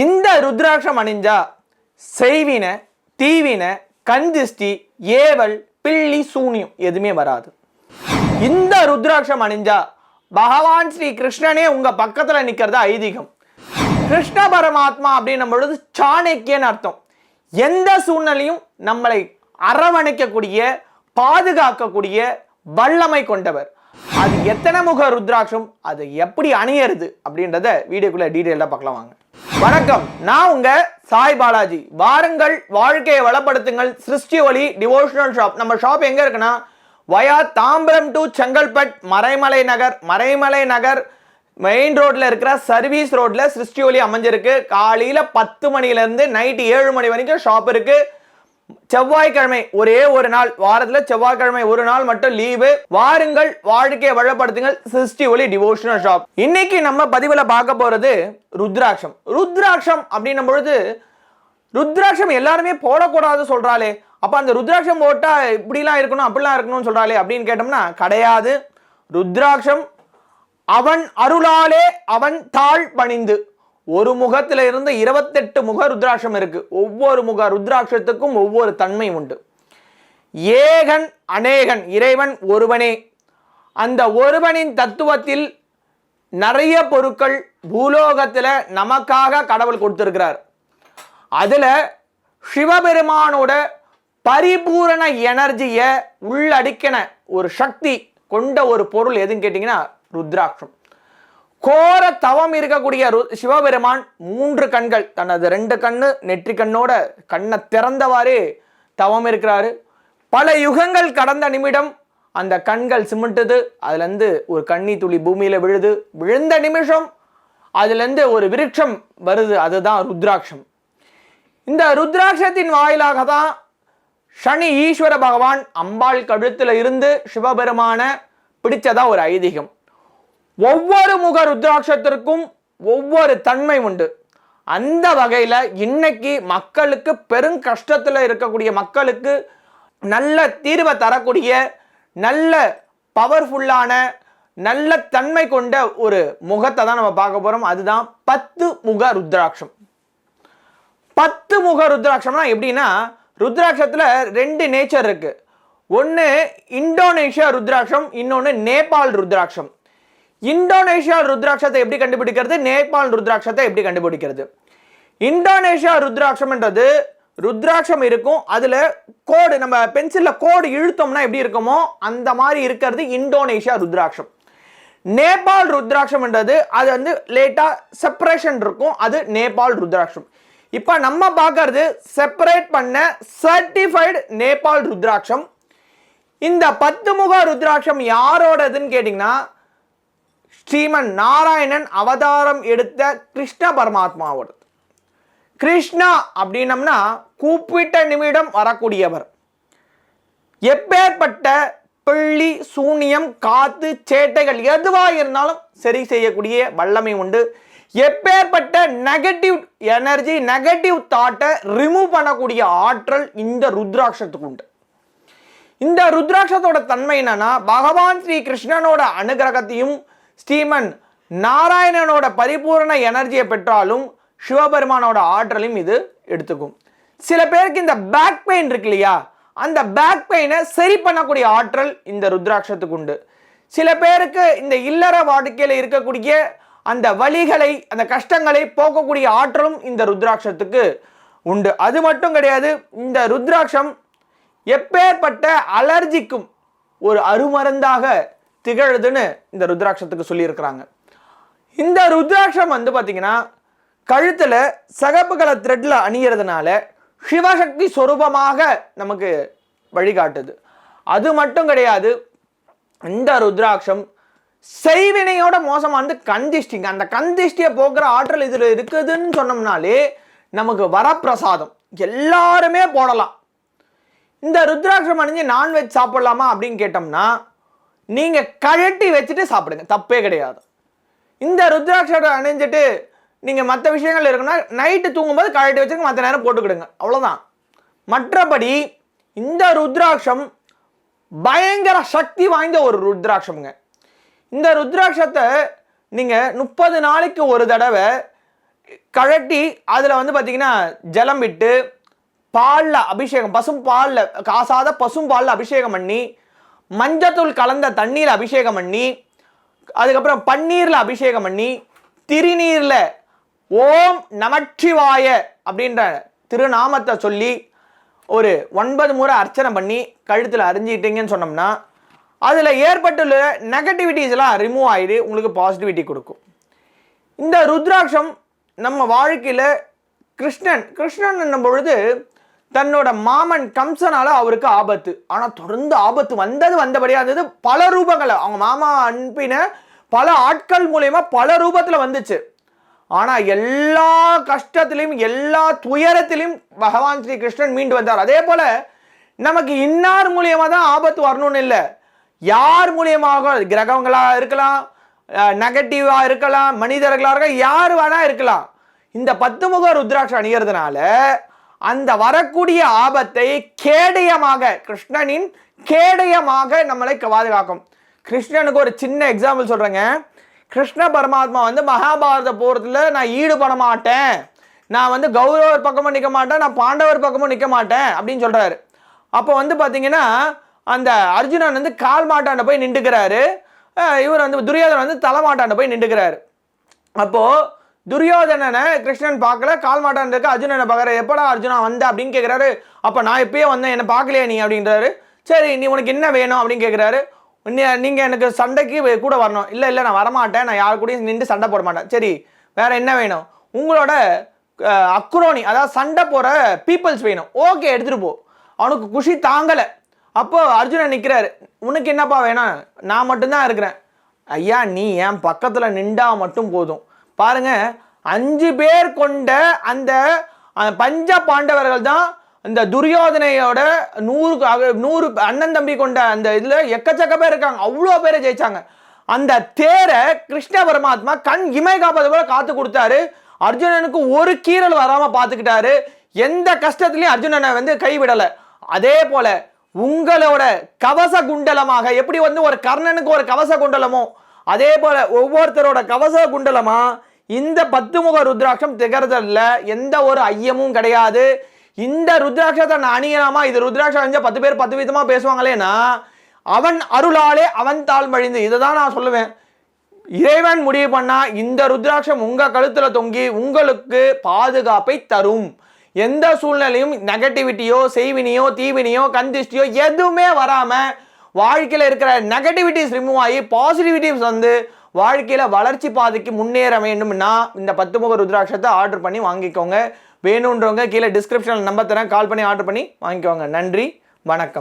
இந்த ருத்ராட்சம் அணிஞ்சா செய்வின தீவின கந்திஷ்டி ஏவல் பில்லி சூனியம் எதுவுமே வராது. இந்த ருத்ராட்சம் அணிஞ்சா பகவான் ஸ்ரீ கிருஷ்ணனே உங்க பக்கத்துல நிக்கிறது ஐதீகம். கிருஷ்ண பரமாத்மா அப்படின்னும் பொழுது சாணக்கியன்னு அர்த்தம். எந்த சூழ்நிலையும் நம்மளை அரவணைக்கக்கூடிய பாதுகாக்கக்கூடிய வல்லமை கொண்டவர். அது எத்தனை முக ருத்ராட்சம் அது எப்படி அணியறது அப்படின்றத வீடியோக்குள்ள டீட்டெயிலாக பார்க்கலாம் வாங்க. வணக்கம். நான் உங்க சாய் பாலாஜி. வாருங்கள் வாழ்க்கையை வளப்படுத்துங்கள். சிருஷ்டி ஒளி டிவோஷனல் ஷாப் நம்ம ஷாப் எங்க இருக்குன்னா via Tambaram to Chengalpet Maraimalai Nagar. Maraimalai Nagar main ரோட்டில் இருக்கிற சர்வீஸ் ரோட்டில் சிருஷ்டி ஒளி அமைஞ்சிருக்கு. காலையில் பத்து மணிலேருந்து நைட்டு ஏழு மணி வரைக்கும் ஷாப் இருக்குது செவ்வாய்க்கிழமை ஒரே ஒரு நாள் வாரத்தில் செவ்வாய்க்கிழமை ஒரு நாள் மட்டும் லீவு வாருங்கள் வாழ்க்கையை வளப்படுத்துங்கள். சிருஷ்டி ஒளி டிவோஷனல் ஷாப் இன்னைக்கு நம்ம பதிவில் பார்க்க போகிறது ருத்ராட்சம். ருத்ராட்சம் அப்படின்னும் பொழுது ருத்ராட்சம் எல்லாருமே போடக்கூடாது சொல்கிறாளே அப்போ அந்த ருத்ராட்சம் போட்டால் இப்படிலாம் இருக்கணும் அப்படிலாம் இருக்கணும்னு சொல்கிறாலே அப்படின்னு கேட்டோம்னா கிடையாது. ருத்ராட்சம் அவன் அருளாலே அவன் தாழ் பணிந்து ஒரு முகத்தில் இருந்து இருபத்தெட்டு முக ருத்ராட்சம் இருக்கு. ஒவ்வொரு முக ருத்ராட்சத்துக்கும் ஒவ்வொரு தன்மை உண்டு. ஏகன் அநேகன் இறைவன் ஒருவனே. அந்த ஒருவனின் தத்துவத்தில் நிறைய பொருட்கள் பூலோகத்தில் நமக்காக கடவுள் கொடுத்திருக்கிறார். அதில் சிவபெருமானோட பரிபூரண எனர்ஜியை உள்ளடிக்கின ஒரு சக்தி கொண்ட ஒரு பொருள் எதுன்னு கேட்டிங்கன்னா ருத்ராட்சம். கோர தவம் இருக்கக்கூடிய ரு- சிவபெருமான் மூன்று கண்கள் தனது ரெண்டு கண்ணு நெற்றி கண்ணோட கண்ணை திறந்தவாறே தவம் இருக்கிறாரு. பல யுகங்கள் கடந்த நிமிடம் அந்த கண்கள் சிமிட்டுது. அதுலேருந்து ஒரு கண்ணி துளி பூமியில் விழுது. விழுந்த நிமிஷம் அதுலேருந்து ஒரு விருட்சம் வருது. அதுதான் ருத்ராட்சம். இந்த ருத்ராட்சத்தின் வாயிலாக தான் சனி ஈஸ்வர பகவான் அம்பாள் கழுத்தில் இருந்து சிவபெருமான பிடிச்சதா ஒரு ஐதீகம். ஒவ்வொரு முக ருத்ராட்சத்திற்கும் ஒவ்வொரு தன்மை உண்டு. அந்த வகையில் இன்னைக்கு மக்களுக்கு பெரும் கஷ்டத்தில் இருக்கக்கூடிய மக்களுக்கு நல்ல தீர்வை தரக்கூடிய நல்ல பவர்ஃபுல்லான நல்ல தன்மை கொண்ட ஒரு முகத்தை தான் நம்ம பார்க்க போகிறோம் அதுதான் பத்து முக ருத்ராட்சம். பத்து முக ருத்ராட்சம்னா எப்படின்னா ருத்ராட்சத்தில் ரெண்டு நேச்சர் இருக்குது ஒன்று இந்தோனேஷியா ருத்ராட்சம் இன்னொன்று நேபாள் ருத்ராட்சம். இந்தோனேஷியா ருத்ராட்சத்தை எப்படி கண்டுபிடிக்கிறது? நேபாள் ருத்ராட்சத்தை எப்படி கண்டுபிடிக்கிறது? இந்தோனேஷியா ருத்ராட்சம்ன்றது ருத்ராட்சம் இருக்கும். அதில் கோடு நம்ம பென்சிலில் கோடு இழுத்தோம்னா எப்படி இருக்குமோ அந்த மாதிரி இருக்கிறது இந்தோனேஷியா ருத்ராட்சம். நேபாள் ருத்ராட்சம்ன்றது அது வந்து லேட்டாக செப்பரேஷன் இருக்கும். அது நேபாள் ருத்ராட்சம். இப்போ நம்ம பார்க்கறது செப்பரேட் பண்ண சர்டிஃபைடு நேபாள் ருத்ராட்சம். இந்த பத்து முக ருத்ராட்சம் யாரோடதுன்னு கேட்டிங்கன்னா ஸ்ரீமன் நாராயணன் அவதாரம் எடுத்த கிருஷ்ண பரமாத்மாவோடது கிருஷ்ணா அப்படின்னம்னா கூப்பிட்ட நிமிடம் வரக்கூடியவர். எப்பேற்பட்ட பிள்ளி சூனியம் காத்து சேட்டைகள் எதுவாக இருந்தாலும் சரி செய்யக்கூடிய வல்லமை உண்டு. எப்பேற்பட்ட நெகட்டிவ் எனர்ஜி நெகட்டிவ் தாட்டை ரிமூவ் பண்ணக்கூடிய ஆற்றல் இந்த ருத்ராட்சத்துக்கு உண்டு. இந்த ருத்ராட்சத்தோட தன்மை என்னன்னா பகவான் ஸ்ரீ கிருஷ்ணனோட அனுகிரகத்தையும் ஸ்ரீமன் நாராயணனோட பரிபூரண எனர்ஜியை பெற்றாலும் சிவபெருமானோட ஆற்றலையும் இது எடுத்துக்கும். சில பேருக்கு இந்த பேக் பெயின் இருக்கு இல்லையா? அந்த பேக் பெயினை சரி பண்ணக்கூடிய ஆற்றல் இந்த ருத்ராட்சத்துக்கு உண்டு. சில பேருக்கு இந்த இல்லற வாழ்க்கையில் இருக்கக்கூடிய அந்த வழிகளை அந்த கஷ்டங்களை போக்கக்கூடிய ஆற்றலும் இந்த ருத்ராட்சத்துக்கு உண்டு. அது மட்டும் கிடையாது இந்த ருத்ராட்சம் எப்பேற்பட்ட அலர்ஜிக்கும் ஒரு அருமருந்தாக திகழுதுன்னு இந்த ருத்ராட்சத்துக்கு சொல்லியிருக்கிறாங்க. இந்த ருத்ராட்சம் வந்து பார்த்தீங்கன்னா கழுத்தில் சகப்பு கல த்ரெட்டில் அணியறதுனால சிவசக்தி சொரூபமாக நமக்கு வழிகாட்டுது. அது மட்டும் கிடையாது இந்த ருத்ராட்சம் செய்வினையோட மோசமானது கந்திஷ்டிங்க. அந்த கந்திஷ்டியை போக்குற ஆற்றல் இதில் இருக்குதுன்னு சொன்னோம்னாலே நமக்கு வரப்பிரசாதம். எல்லாருமே போடலாம். இந்த ருத்ராட்சம் அணிஞ்சு நான்வெஜ் சாப்பிடலாமா அப்படின்னு கேட்டோம்னா நீங்கள் கழட்டி வச்சுட்டு சாப்பிடுங்க. தப்பே கிடையாது. இந்த ருத்ராட்சத்தை அணிஞ்சிட்டு நீங்கள் மற்ற விஷயங்கள் இருக்குன்னா நைட்டு தூங்கும்போது கழட்டி வச்சுங்க மற்ற நேரம் போட்டுக்கிடுங்க. அவ்வளோதான் மற்றபடி இந்த ருத்ராட்சம் பயங்கர சக்தி வாய்ந்த ஒரு ருத்ராட்சம்ங்க. இந்த ருத்ராட்சத்தை நீங்கள் முப்பது நாளைக்கு ஒரு தடவை கழட்டி அதில் வந்து பார்த்தீங்கன்னா ஜலம் விட்டு பாலில் அபிஷேகம் பசும் பாலில் காசாத பசும் பாலில் அபிஷேகம் பண்ணி மஞ்சத்தூள் கலந்த தண்ணீர் அபிஷேகம் பண்ணி அதுக்கப்புறம் பன்னீரில் அபிஷேகம் பண்ணி திருநீரில் ஓம் நமச்சிவாய அப்படின்ற திருநாமத்தை சொல்லி ஒரு ஒன்பது முறை அர்ச்சனை பண்ணி கழுத்தில் அறிஞ்சிக்கிட்டீங்கன்னு சொன்னோம்னா அதில் ஏற்பட்டுள்ள நெகட்டிவிட்டிஸ் எல்லாம் ரிமூவ் ஆகிடு உங்களுக்கு பாசிட்டிவிட்டி கொடுக்கும். இந்த ருத்ராட்சம் நம்ம வாழ்க்கையில் கிருஷ்ணன் கிருஷ்ணன் பொழுது தன்னோட மாமன் கம்சனால அவருக்கு ஆபத்து. ஆனால் தொடர்ந்து ஆபத்து வந்தது வந்தபடியாக இருந்தது பல ரூபங்களை. அவங்க மாமா அனுப்பின பல ஆட்கள் மூலயமா பல ரூபத்தில் வந்துச்சு. ஆனால் எல்லா கஷ்டத்திலையும் எல்லா துயரத்திலையும் பகவான் ஸ்ரீ கிருஷ்ணன் மீண்டு வந்தார். அதே போல நமக்கு இன்னார் மூலியமாக தான் ஆபத்து வரணும்னு இல்லை. யார் மூலியமாக கிரகங்களாக இருக்கலாம் நெகட்டிவாக இருக்கலாம் மனிதர்களாக இருக்கலாம் யார் வேணால் இருக்கலாம். இந்த பத்து முக ருத்ராட்சம் அணியறதுனால அந்த வரக்கூடிய ஆபத்தை கேடயமாக கிருஷ்ணனின் கேடயமாக நம்மளை பாதுகாக்கும். கிருஷ்ணனுக்கு ஒரு சின்ன எக்ஸாம்பிள் சொல்கிறேங்க கிருஷ்ண பரமாத்மா வந்து மகாபாரத போகிறதுல நான் ஈடுபட மாட்டேன். நான் வந்து கௌரவர் பக்கமும் நிற்க மாட்டேன் நான் பாண்டவர் பக்கமும் நிற்க மாட்டேன் அப்படின்னு சொல்கிறாரு அப்போ வந்து பார்த்தீங்கன்னா அந்த அர்ஜுனன் வந்து கால் மாட்டாண்ட போய் நின்றுக்கிறாரு. இவர் வந்து துரியோதனன் வந்து தலை மாட்டாண்ட போய் நின்றுக்கிறாரு. அப்போது துரியோதனனை கிருஷ்ணன் பார்க்கல கால்மாட்டான் இருக்க அர்ஜுனனை பார்க்குற எப்படா அர்ஜுனா வந்த அப்படின்னு கேட்குறாரு அப்போ நான் இப்பயே வந்தேன் என்னை பார்க்கலையா நீ அப்படின்றாரு. சரி நீ உனக்கு என்ன வேணும் அப்படின்னு கேட்குறாரு நீங்கள் எனக்கு சண்டைக்கு கூட வரணும். இல்லை இல்லை நான் வரமாட்டேன். நான் யார் கூடயும் நின்று சண்டை போட மாட்டேன். சரி வேறு என்ன வேணும்? உங்களோட அக்ரோனி அதாவது சண்டை போகிற பீப்புள்ஸ் வேணும். ஓகே எடுத்துகிட்டு போ. அவனுக்கு குஷி தாங்கலை. அப்போது அர்ஜுனன் நிற்கிறாரு உனக்கு என்னப்பா வேணும்? நான் மட்டும்தான் இருக்கிறேன். ஐயா நீ என் பக்கத்தில் நின்றா மட்டும் போதும். பாருங்க அஞ்சு பேர் கொண்ட அந்த பஞ்ச பாண்டவர்கள் தான் இந்த துரியோதனையோட நூறு நூறு அண்ணன் தம்பி கொண்ட அந்த இதில் எக்கச்சக்க பேர் இருக்காங்க. அவ்வளோ பேரை ஜெயிச்சாங்க. அந்த தேரை கிருஷ்ண பரமாத்மா கண் இமை காப்பது போல காத்து கொடுத்தாரு. அர்ஜுனனுக்கு ஒரு கீறல் வராம பார்த்துக்கிட்டாரு எந்த கஷ்டத்துலையும் அர்ஜுனனை வந்து கைவிடலை. அதே போல உங்களோட கவச குண்டலமாக எப்படி வந்து ஒரு கர்ணனுக்கு ஒரு கவச குண்டலமோ அதே போல ஒவ்வொருத்தரோட கவச குண்டலமா இந்த பத்து முக ருத்ராட்சம் திகறதில்ல எந்த ஒரு ஐயமும் கிடையாது. இந்த ருத்ராட்சத்தை நான் அணியலாமா? இது ருத்ராட்சம் அணிஞ்சா பத்து பேர் பத்து விதமாக பேசுவாங்களேன்னா அவன் அருளாலே அவன் தாழ் மழிந்து இதை தான் நான் சொல்லுவேன். இறைவன் முடிவு பண்ணால் இந்த ருத்ராட்சம் உங்கள் கழுத்தில் தொங்கி உங்களுக்கு பாதுகாப்பை தரும். எந்த சூழ்நிலையும் நெகட்டிவிட்டியோ செய்வினியோ தீவினியோ கந்திஷ்டியோ எதுவுமே வராமல் வாழ்க்கையில் இருக்கிற நெகட்டிவிட்டிஸ் ரிமூவ் ஆகி பாசிட்டிவிட்டிஸ் வந்து வாழ்க்கையில் வளர்ச்சி பாதைக்கு முன்னேற வேண்டும்னா இந்த பத்து முக ருத்ராட்சத்தை ஆர்டர் பண்ணி வாங்கிக்கோங்க. வேணுன்றவங்க கீழே டிஸ்கிரிப்ஷனில் நம்பர் தரேன். கால் பண்ணி ஆர்டர் பண்ணி வாங்கிக்கோங்க. நன்றி. வணக்கம்.